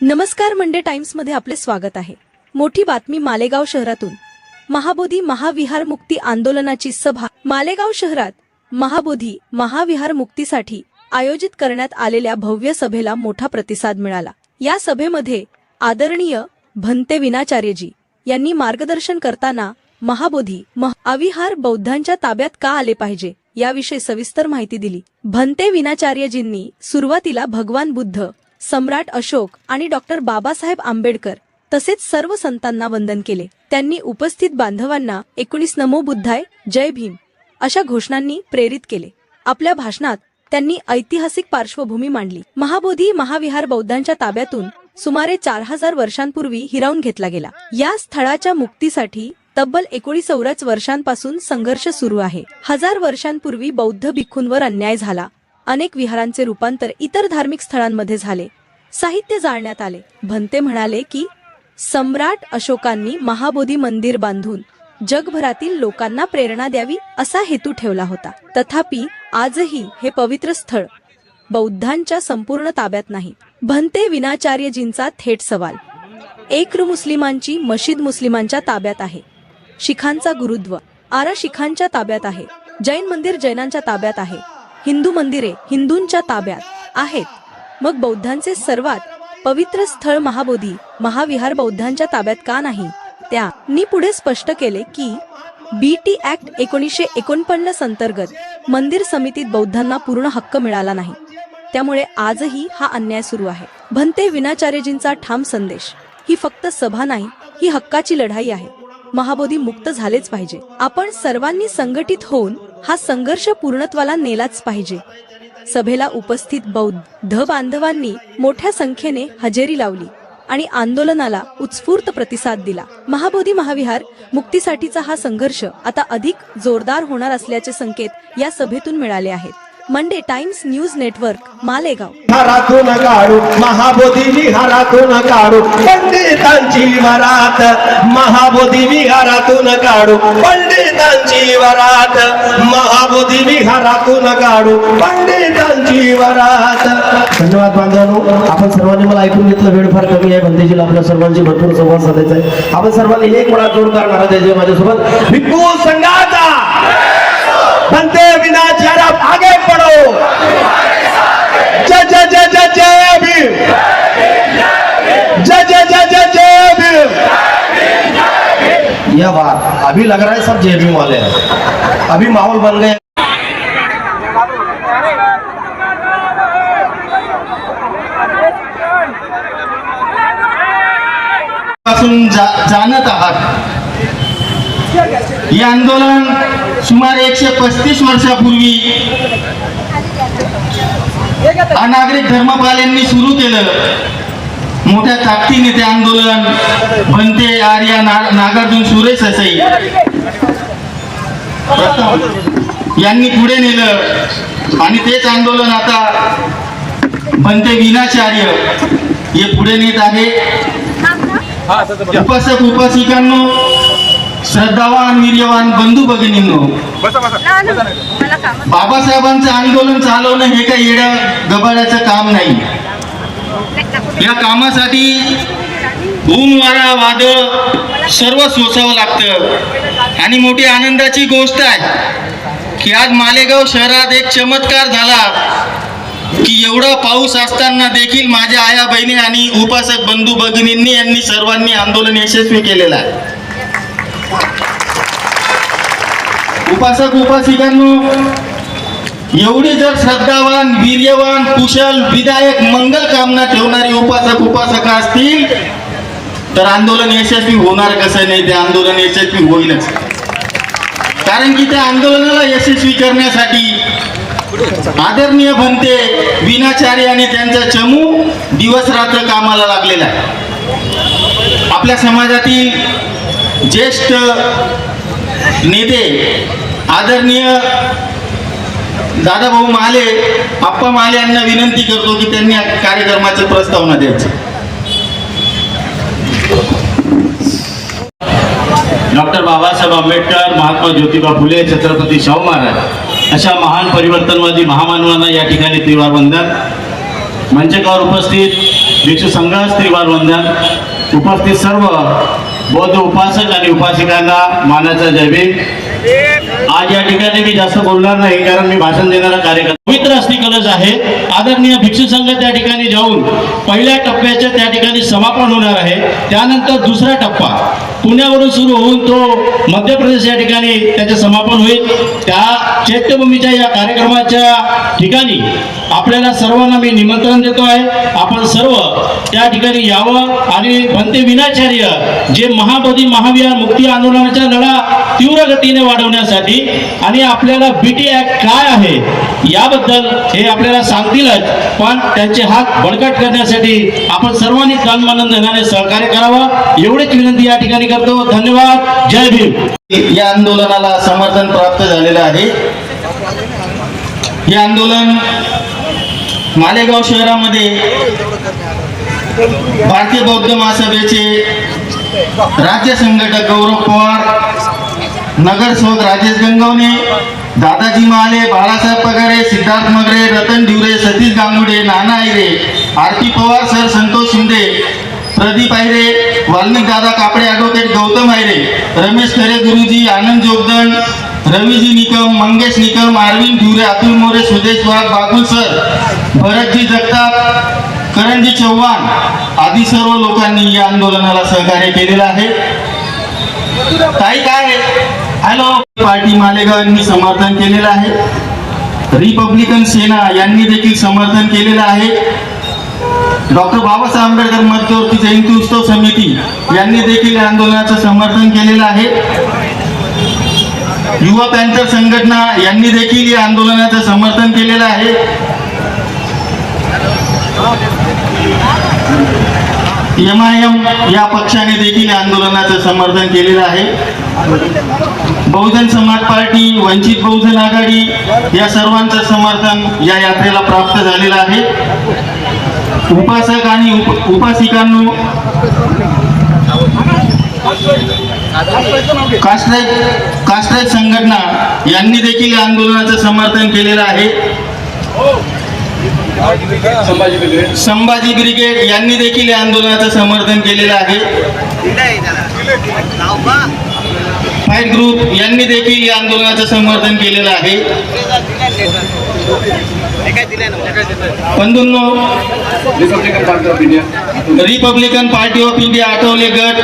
नमस्कार मंडे टाइम्समध्ये आपले स्वागत आहे. मोठी बातमी मालेगाव शहरातून. महाबोधी महाविहार मुक्ती आंदोलनाची सभा मालेगाव शहरात महाबोधी महाविहार मुक्तीसाठी आयोजित करण्यात आलेल्या भव्य सभेला मोठा प्रतिसाद मिळाला. या सभेमध्ये आदरणीय भंते विनाचार्यजी यांनी मार्गदर्शन करताना महाबोधी अविहार बौद्धांच्या ताब्यात का आले पाहिजे याविषयी सविस्तर माहिती दिली. भंते विनाचार्यजींनी सुरुवातीला भगवान बुद्ध सम्राट अशोक आणि डॉक्टर बाबासाहेब आंबेडकर तसेच सर्व संतांना वंदन केले. त्यांनी उपस्थित बांधवांना एकोणीस नमो बुद्धाय जय भीम अशा घोषणांनी प्रेरित केले. आपल्या भाषणात त्यांनी ऐतिहासिक पार्श्वभूमी मांडली. महाबोधी महाविहार बौद्धांच्या ताब्यातून सुमारे चार हजार वर्षांपूर्वी हिरावून घेतला गेला. या स्थळाच्या मुक्तीसाठी तब्बल एकोणीसवरच वर्षांपासून संघर्ष सुरू आहे. हजार वर्षांपूर्वी बौद्ध भिक्खूंवर अन्याय झाला. अनेक विहारांचे रूपांतर इतर धार्मिक स्थळांमध्ये झाले. साहित्य जाळण्यात आले. भंते म्हणाले की सम्राट अशोकांनी महाबोधी मंदिर बांधून जगभरातील लोकांना प्रेरणा द्यावी असा हेतू ठेवला होता. तथापि आजही हे पवित्र स्थळ बौद्धांच्या संपूर्ण ताब्यात नाही. भंते विनाचार्यजींचा थेट सवाल. एक मुस्लिमांची मशीद मुस्लिमांच्या ताब्यात आहे. शिखांचा गुरुद्व. आरा शिखांच्या ताब्यात आहे. जैन मंदिर जैनांच्या ताब्यात आहे. हिंदू मंदिरे हिंदूंच्या ताब्यात आहेत. मग बौद्धांचे सर्वात पवित्र स्थळ महाबोधी महाविहार बौद्धांच्या ताब्यात का नाही? त्यांनी पुढे स्पष्ट केले की बी टी ऍक्ट एकोणीसशे एकोणपन्नास अंतर्गत मंदिर समितीत बौद्धांना पूर्ण हक्क मिळाला नाही. त्यामुळे आजही हा अन्याय सुरू आहे. भंते विनाचार्यजींचा ठाम संदेश ही फक्त सभा नाही ही हक्काची लढाई आहे. महाबोधी मुक्त झालेच पाहिजे. आपण सर्वांनी संघटित होऊन हा संघर्ष पूर्णत्वाला नेलाच पाहिजे. सभेला उपस्थित बौद्ध बांधवांनी मोठ्या संख्येने हजेरी लावली आणि आंदोलनाला उत्स्फूर्त प्रतिसाद दिला. महाबोधी महाविहार मुक्तीसाठीचा हा संघर्ष आता अधिक जोरदार होणार असल्याचे संकेत या सभेतून मिळाले आहेत. Monday Times news network Malegaon विहारातून काढू महाबोधी विहारातून काढू पंडितांची वरात महाबोधी विहारातून काढू पंडितांची वरात महाबोधी विहारातून काढू पंडितांची वरात. धन्यवाद बांधवांनो. आपण सर्वांनी मला ऐकून घेतलं वेळ फार कमी आहे. बंदेजीला आपल्या सर्वांची भरपूर संवाद साधायचा आहे. आपण सर्वांनी एक मला जोड करणार द्यायचे माझ्यासोबत. भिक्खू संघाचा बनते विनाचार आप आगे बढ़ो जय जय जय जय जय भीम जय जय जय जय जय भीम यह बात अभी लग रहा है सब जेबी वाले हैं। अभी माहौल बन गए पासून जा, जाणत आहात. हे आंदोलन सुमारे एकशे पस्तीस वर्षापूर्वी अनागरिक धर्मपाल यांनी सुरू केलं. मोठ्या ताकदीने ते आंदोलन बनते. आर्या नागार्जुन सुरेश असाई यांनी पुढे नेलं आणि तेच आंदोलन आता बनते विनाचार्य हे पुढे नेत आहे. उपासक उपासिकांनो श्रद्धावान वीर्यवान बंधू भगिनींनो बाबासाहेबांचं आंदोलन चालवणं हे काही येड्या गबाड्याचं काम नाही. या कामासाठी ऊन वारा वादळ सर्व सोसावं लागतं. आणि मोठी आनंदाची गोष्ट आहे की आज मालेगाव शहरात एक चमत्कार झाला की एवढा पाऊस असताना देखील माझ्या आया बहिणी आणि उपासक बंधू भगिनींनी यांनी सर्वांनी आंदोलन यशस्वी केलेलं आहे. उपासक उपासिकांनो एवढी जर श्रद्धावान वीर्यवान कुशल विधायक मंगल कामना ठेवणारी उपासक उपासका असतील तर आंदोलन यशस्वी होणार कसं नाही ते आंदोलन यशस्वी होईलच. कारण की त्या आंदोलनाला यशस्वी करण्यासाठी आदरणीय भंते विनाचार्य आणि त्यांचा चमू दिवस रात्र कामाला लागलेला आहे. आपल्या समाजातील ज्येष्ठ नेते आदरणीय दादाभाऊ माले आप्पा माले यांना विनंती करतो की त्यांनी कार्यक्रमाची प्रस्तावना द्यायची. डॉक्टर बाबासाहेब आंबेडकर महात्मा ज्योतिबा फुले छत्रपती शाहू महाराज अशा महान परिवर्तनवादी महामानवांना या ठिकाणी त्रिवार वंदन मंचकावर उपस्थित भिक्षू संघ त्रिवार वंदन उपस्थित सर्व बौद्ध उपासक आणि उपासिकांना मानाचा जैविक आज या ठिकाणी मी जास्त बोलणार नाही कारण मी भाषण देणारा कार्यक्रम पवित्र अस्थि कलश आहे. आदरणीय भिक्षू संघ त्या ठिकाणी जाऊन पहिल्या टप्प्याचे त्या ठिकाणी समापन होणार आहे. त्यानंतर दुसरा टप्पा. पुण्यावरून सुरू होऊन तो मध्य प्रदेश या ठिकाणी त्याचे समापन होईल. त्या चैत्यभूमीच्या या कार्यक्रमाच्या ठिकाणी आपल्याला सर्वांना मी निमंत्रण देतो आहे. आपण सर्व त्या ठिकाणी यावं आणि भंते विनाचार्य जे महाबोधी महाविहार मुक्ती आंदोलनाचा लढा तीव्र गतीने वाढवण्यासाठी आणि आपल्याला बीटी ऍक्ट काय आहे याबद्दल हे आपल्याला सांगतीलच. पण त्यांचे हात बळकट करण्यासाठी आपण सर्वांनी तनमनन धनाने सहकार्य करावं. एवढीच विनंती या ठिकाणी करतो. धन्यवाद. जय भीम. या आंदोलनाला समर्थन प्राप्त झालेलं आहे. हे आंदोलन मालेगाव शहरामध्ये भारतीय बौद्ध महासभेचे राज्य संघटक गौरव पवार नगरसेवक Rajesh Gangawane Dadaji Mahale Balasaheb Pagare Siddharth Magare Ratan Dhiware Satish Gangude Nana Aayre Aarti Pawar sir Santosh Shinde Pradeep Aayre Valmik Dada Kapade advocate Gautam Aayre Ramesh Khare Guruji Anand Jogdand Raviji Nikam Mangesh Nikam Arvind Dhiware Atul More Sudesh Wagh Bagul sir Bharatji Jagtap Karanji Chavan आदी सर्व लोकांनी या आंदोलनाला सहकार्य केलेलं आहे. काही काय हॅलो पार्टी मालेगाव यांनी समर्थन केलेलं आहे. रिपब्लिकन सेना यांनी देखील समर्थन केलेलं आहे. डॉक्टर बाबासाहेब आंबेडकर मध्यवर्ती जयंती उत्सव समिती यांनी देखील या आंदोलनाचं समर्थन केलेलं आहे. युवा पॅन्थर संघटना यांनी देखील या आंदोलनाचं समर्थन केलेलं आहे. एम आय एम या पक्षाने देखील या आंदोलनाचं समर्थन केलेलं आहे. बहुजन समाज पार्टी वंचित बहुजन आघाडी या सर्वांचं समर्थन या यात्रेला प्राप्त झालेलं आहे. उपासक आणि उप उपासिकांनो कास्ट्राईक कास्ट्राईक संघटना यांनी देखील या आंदोलनाचं समर्थन केलेलं आहे. संभाजी ब्रिगेड यांनी देखील या आंदोलनाचं समर्थन केलेलं आहे. फाईट ग्रुप यांनी देखील या आंदोलनाचं समर्थन केलेलं आहे. बंधूंनो Republican Party of India Athawale गट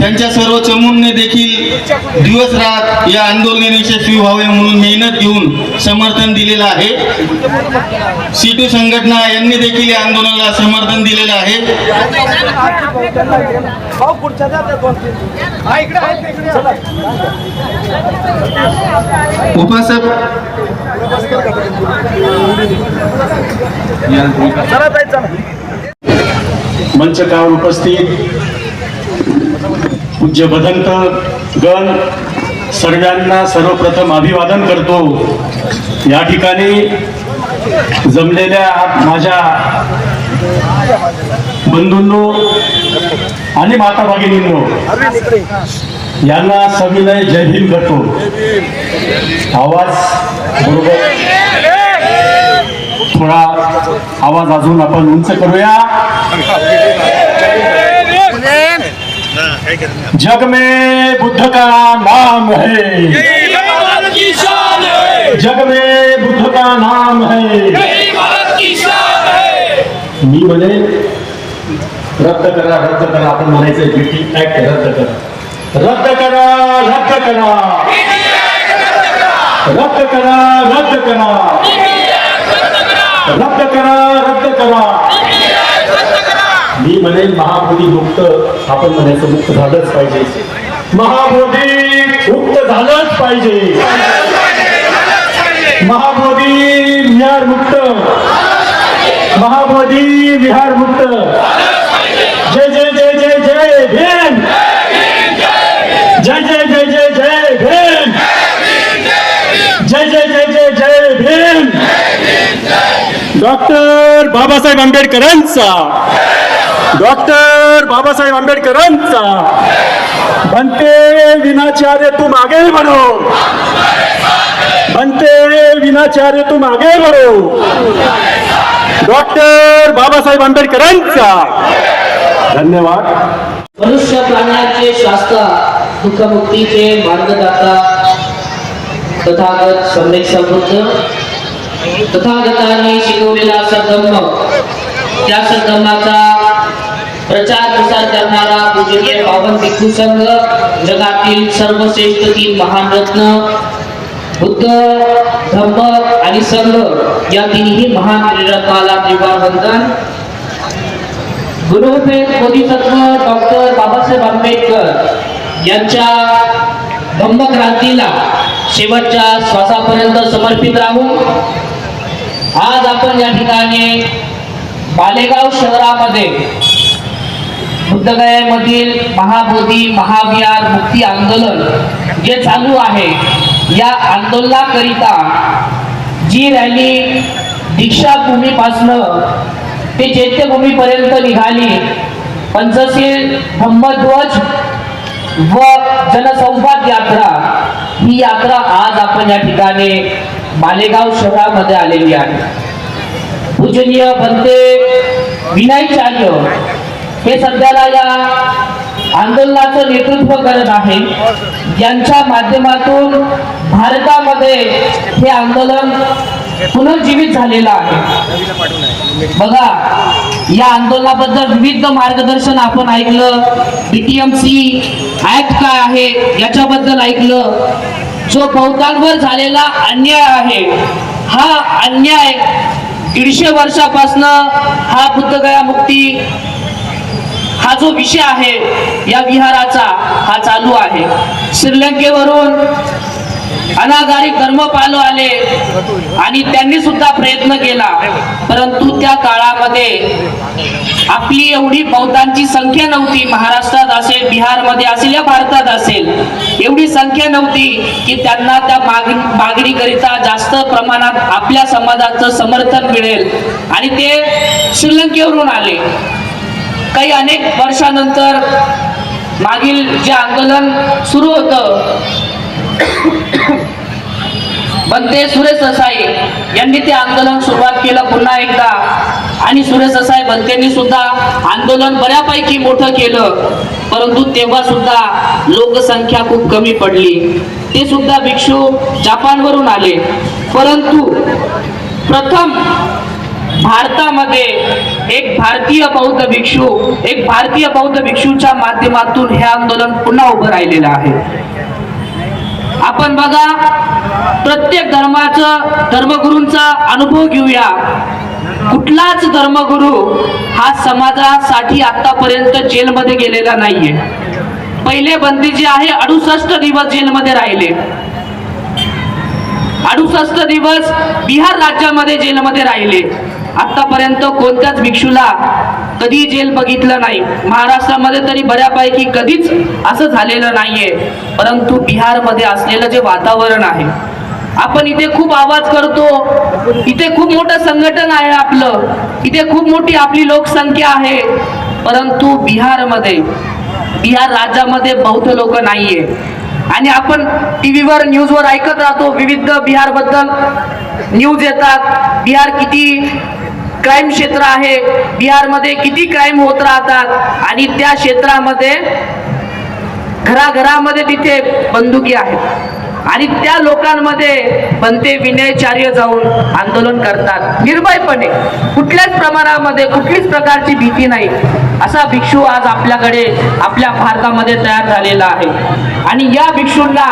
त्यांच्या सर्व चमूंनी देखील दिवस रात या आंदोलन यशस्वी व्हावे म्हणून मेहनत घेऊन समर्थन दिलेलं आहे. सीटू संघटना यांनी देखील या आंदोलनाला समर्थन दिलेलं आहे. उपासक मंचकावर उपस्थित? पूज्य बदंत गण सर्वांना सर्वप्रथम अभिवादन करतो. या ठिकाणी जमलेल्या माझ्या बंधूंनो आणि माता भगिनींनो यांना सविनय जय भीम करतो. आवाज बरोबर. थोडा आवाज अजून आपण उंच करूया. जग में बुद्ध का नाम है। जग में बुद्ध का नाम है। मी म्हणे रद्द करा रद्द करा आपण म्हणायचं बीटी ऍक्ट रद्द करा। रद्द करा रद्द करा। रद्द करा रद्द करा। रद्द करा रद्द करा। मी म्हणेन महाबोधी मुक्त आपण म्हणायचं मुक्त झालंच पाहिजे. महाबोधी मुक्त झालंच पाहिजे. महाबोधी विहार मुक्त. महाबोधी विहार मुक्त. जय जय जय जय जय भीम. जय जय जय जय जय भीम. जय जय जय जय जय भीम. डॉक्टर बाबासाहेब आंबेडकरांचा. डॉक्टर बाबासाहेब आंबेडकरांचा. बनते विनाचार्य तू मागे बढ़ो बनते विनाचार्य तू मागे बढ़ो डॉक्टर बाबासाहेब आंबेडकरांचा. धन्यवाद. मनुष्य प्राण्याचे शास्त्र दुःखमुक्तीचे मार्गदाता तथागत सम्यक संबुद्ध तथागतांनी शिकवलेला सद्धम्म त्या सद्धम्माचा प्रचार प्रसार करणारा पूजनीय पावन भिक्खू संघ जगातील सर्वश्रेष्ठ तीन महान रत्न बुद्ध धम्म आणि संघ या तिन्ही महान त्रिरत्नाला त्रिवार वंदन गुरुभेद बोधिसत्व डॉक्टर बाबासाहेब आंबेडकर यांच्या धम्मक्रांतीला शेवटच्या श्वासापर्यंत समर्पित राहून आज आपण या ठिकाणी मालेगाव शहरामध्ये बुद्धगयामधील महाबोधी महाविहार मुक्ती आंदोलन जे चालू आहे या आंदोलनाकरिता जी रॅली दीक्षाभूमीपासनं ते चैत्यभूमीपर्यंत निघाली पंचशील धम्मध्वज व जनसंवाद यात्रा ही यात्रा आज आपण या ठिकाणी मालेगाव शहरामध्ये आलेली आहे. पूजनीय बनते विनायचार्य हे सध्याला या आंदोलनाचं नेतृत्व करत आहे. यांच्या माध्यमातून भारतामध्ये हे आंदोलन पुनर्जीवित झालेलं आहे. बघा या आंदोलनाबद्दल विविध मार्गदर्शन आपण ऐकलं. बीटीएमसी ऍक्ट काय आहे याच्याबद्दल ऐकलं. जो बहुतांवर झालेला अन्याय आहे हा अन्याय दीडशे वर्षापासनं हा बुद्धगया मुक्ती हा जो विषय आहे या विहाराचा हा चालू आहे. श्रीलंकेवरून अनागारी धर्मपालो आले आणि त्यांनी सुद्धा प्रयत्न केला परंतु त्या काळामध्ये आपली एवढी बौद्धांची संख्या नव्हती. महाराष्ट्रात असेल बिहारमध्ये असेल या भारतात असेल एवढी संख्या नव्हती की त्यांना त्या माग मागणीकरिता जास्त प्रमाणात आपल्या समाजाचं समर्थन मिळेल. आणि ते श्रीलंकेवरून आले. काही अनेक वर्षानंतर मागील जे आंदोलन सुरू होतं बनते सुरेश ससाई यांनी ते आंदोलन सुरुवात केलं पुन्हा एकदा. आणि सुरेश ससाई बनतेंनी सुद्धा आंदोलन बऱ्यापैकी मोठं केलं. परंतु तेव्हा सुद्धा लोकसंख्या खूप कमी पडली. ते सुद्धा भिक्षू जपानवरून आले. परंतु प्रथम भारतामध्ये एक भारतीय बौद्ध भिक्षू एक भारतीय बौद्ध भिक्षूच्या माध्यमातून हे आंदोलन पुन्हा उभं राहिलेलं आहे. आपण बघा प्रत्येक धर्माचं धर्मगुरूंचा अनुभव घेऊया. कुठलाच धर्मगुरू हा समाजासाठी आतापर्यंत जेलमध्ये गेलेला नाहीये. पहिले बंदी जे आहे अडुसष्ट दिवस जेलमध्ये राहिले. अडुसष्ट दिवस बिहार राज्यामध्ये जेलमध्ये राहिले. आतापर्यंत कोणत्याच भिक्षूला कधी जेल बघितलं नाही. महाराष्ट्रामध्ये तरी बऱ्यापैकी कधीच असं झालेलं नाहीये. परंतु बिहारमध्ये असलेलं जे वातावरण आहे आपण इथे खूप आवाज करतो. इथे खूप मोठं संघटन आहे आपलं. इथे खूप मोठी आपली लोकसंख्या आहे. परंतु बिहारमध्ये बिहार राज्यामध्ये बौद्ध लोक नाहीये. आणि आपण टीव्हीवर न्यूजवर ऐकत राहतो विविध बिहारबद्दल. न्यूज येतात. बिहार किती क्राईम क्षेत्र आहे. बिहारमध्ये किती क्राईम होत राहतात आणि त्या क्षेत्रामध्ये घराघरामध्ये तिथे बंदुकी आहेत. आणि त्या लोकांमध्ये बनते विनयचार्य जाऊन आंदोलन करतात. निर्भयपणे. कुठल्याच प्रमाणामध्ये कुठलीच प्रकारची भीती नाही. असा भिक्षू आज आपल्याकडे आपल्या भारतामध्ये तयार झालेला आहे. आणि या भिक्षूंना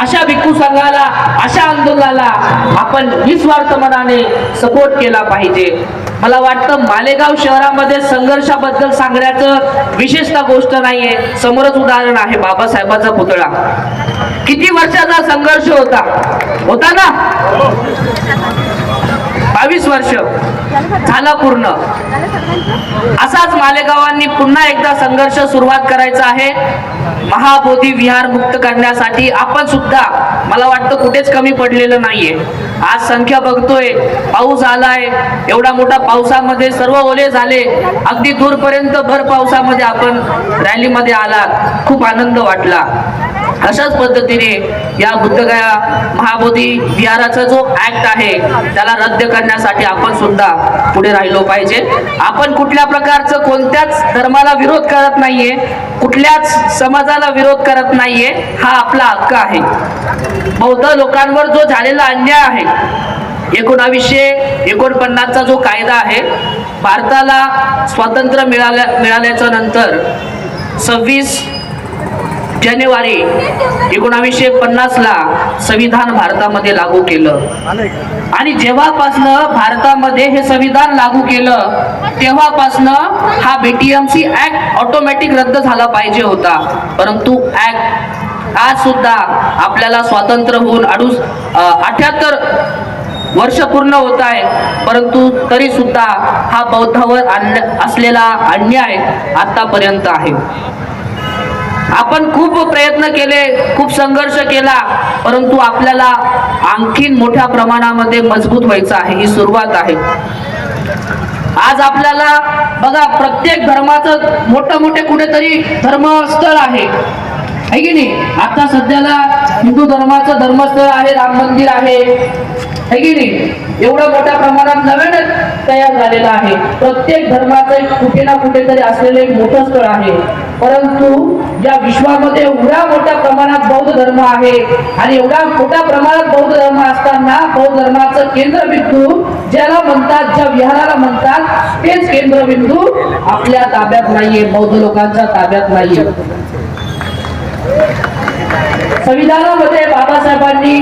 अशा भिक्षू संघाला अशा आंदोलनाला आपण निस्वार्थ मनाने सपोर्ट केला पाहिजे. मला वाटतं मालेगाव शहरामध्ये संघर्षाबद्दल सांगण्याचं विशेषतः गोष्ट नाहीये. समोरच उदाहरण आहे बाबासाहेबांचा पुतळा. किती वर्षाचा संघर्ष होता? होता ना? बावीस वर्ष. झालं पूर्ण. असाच मालेगावांनी पुन्हा एकदा संघर्ष सुरुवात करायचा आहे. महाबोधी विहार मुक्त करण्यासाठी आपण सुद्धा मला वाटतं कुठेच कमी पडलेलं नाहीये. आज संख्या बघतोय पाऊस आलाय एवढा मोठा पावसामध्ये सर्व ओले झाले. अगदी दूरपर्यंत भर पावसामध्ये आपण रॅलीमध्ये आलात. खूप आनंद वाटला. अशाच पद्धतीने या बुद्धगया महाबोधी विहाराचा जो ऍक्ट आहे त्याला रद्द करण्यासाठी आपण सुद्धा पुढे राहिलो पाहिजे. आपण कुठल्या प्रकारचं कोणत्याच धर्माला विरोध करत नाहीये कुठल्याच समाजाला विरोध करत नाहीये हा आपला हक्क आहे. बौद्ध लोकांवर जो झालेला अन्याय आहे एकोणावीसशे एकोणपन्नासचा जो कायदा आहे भारताला स्वातंत्र्य मिळाल्या मिळाल्याच्या नंतर सव्वीस जानेवारी एकोणावीसशे पन्नासला संविधान भारतामध्ये लागू केलं. आणि जेव्हापासनं भारतामध्ये हे संविधान लागू केलं तेव्हापासनं हा बीटीएमसी ऍक्ट ऑटोमॅटिक रद्द झाला पाहिजे होता. परंतु ऍक्ट आज सुद्धा आपल्याला स्वातंत्र्य होऊन अडूस अठ्याहत्तर वर्ष पूर्ण होत आहे. परंतु तरी सुद्धा हा बौद्धावर आणल्या- असलेला अन्याय आतापर्यंत आहे. आपण खूप प्रयत्न केले खूप संघर्ष केला परंतु आपल्याला आणखीन मोठ्या प्रमाणामध्ये मजबूत व्हायचं आहे ही सुरुवात आहे. आज आपल्याला बघा प्रत्येक धर्माचं मोठं मोठे कुठेतरी धर्मस्थळ आहे. है की नाही? आता सध्याला हिंदू धर्माचं धर्मस्थळ आहे राम मंदिर आहे. है की नाही? एवढं मोठ्या प्रमाणात नव्यानं तयार झालेलं आहे. प्रत्येक धर्माचं कुठे ना कुठेतरी असलेलं एक मोठं स्थळ आहे. परंतु ज्या विश्वामध्ये एवढ्या मोठ्या प्रमाणात बौद्ध धर्म आहे आणि एवढ्या मोठ्या प्रमाणात बौद्ध धर्म असताना बौद्ध धर्माचं केंद्रबिंदू ज्याला म्हणतात ज्या विहाराला म्हणतात तेच केंद्रबिंदू आपल्या ताब्यात नाहीये बौद्ध लोकांच्या ताब्यात नाहीये. संविधानामध्ये बाबासाहेबांनी